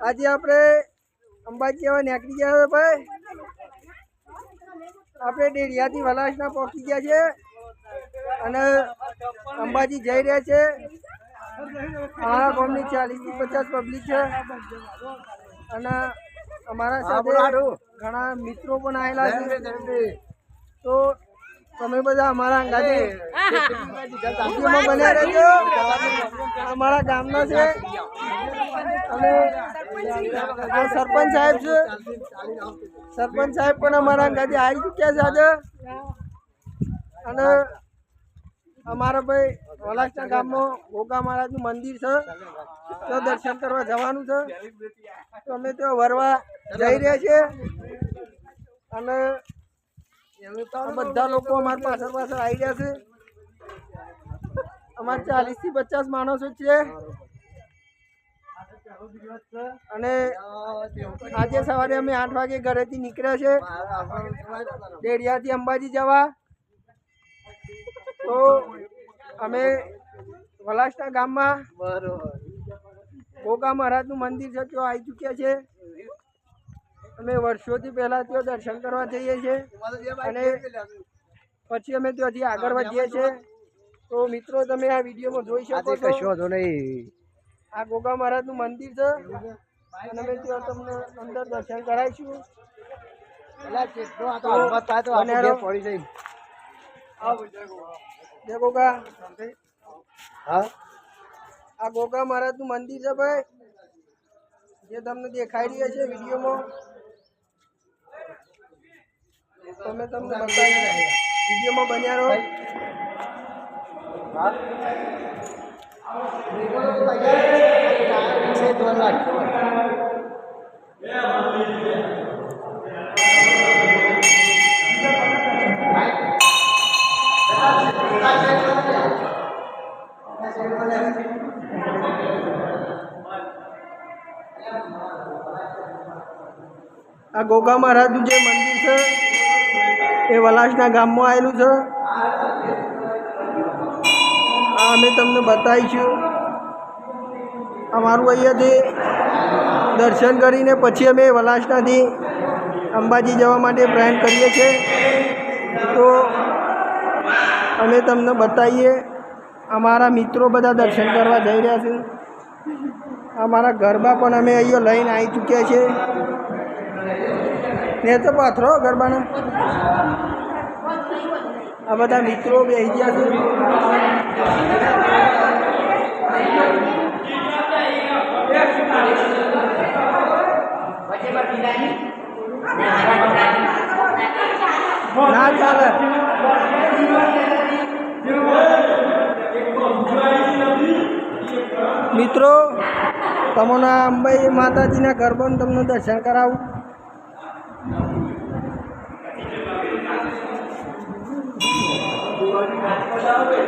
આજે આપણે અંબાજી જવા નીકળી ગયા ભાઈ. આપણે ડેરિયાથી વલાસના પહોંચી ગયા છે અને અંબાજી જઈ રહ્યા છે. અમારા ગામની ચાલીસથી પચાસ પબ્લિક છે. અને અમારા સાથે ઘણા મિત્રો પણ આવેલા છે. તો તમે બધા અમારા અંગાથી બન્યા રહેજો અમારા ગામના છે. અને સરપંચ સાહેબ છે. સરપંચ સાહેબ પણ અમારા અંગાથી આવી ચૂક્યા છે આજે. અને અમારા ભાઈ વલાસના ગામમાં ગોગા મહારાજનું મંદિર છે. તો દર્શન કરવા જવાનું છે. તો અમે ત્યાં વરવા જઈ રહ્યા છીએ. અને બધા લોકો અમારી પાછળ પાછળ આવી રહ્યા છે. અમારે ચાલીસથી પચાસ માણસો છે. અને આજે સવારે અમે આઠ વાગે ઘરેથી નીકળ્યા છે. ડેડિયાથી અંબાજી જવા. તો અમે વલાસના ગામમાં ગોગા મહારાજનું મંદિર છે ત્યાં આવી ચૂક્યા છે. અમે વર્ષોથી પહેલા ત્યાં દર્શન કરવા જઈએ છીએ. અને પછી અમે ત્યાંથી આગળ વધીએ છીએ. તો મિત્રો તમે આ વિડીયોમાં જોઈ શકો છો. આ ગોગા મહારાજનું મંદિર છે. અને અમે ત્યાં તમને અંદર દર્શન કરાવીશું. આ ગોગા. આ ગોગા મહારાજનું મંદિર છે ભાઈ. જે તમને દેખાઈ રહ્યા છે વિડીયોમાં. તમે તમને બતાવી વિડીયોમાં બન્યા રહો. આ ગોગા મહારાજનું જે મંદિર છે. એ વલાસના ગામમાં આવેલું છે. અમે તમને બતાવીશું અમારું અહીંયાથી દર્શન કરીને પછી અમે વલાસનાથી અંબાજી જવા માટે પ્રયાણ કરીએ છીએ. તો અમે તમને બતાવીએ, અમારા મિત્રો બધા દર્શન કરવા જઈ રહ્યા છે. અમારા ગરબા પણ અમે અહીંયા લઈને આવી ચૂક્યા છીએ. ને તો પાથરો ગરબાના. આ બધા મિત્રો બે ગયા છે. ના ચાલે. મિત્રો, તમને અંબાઈ માતાજીના ગરબાનું તમને દર્શન કરાવું. হবে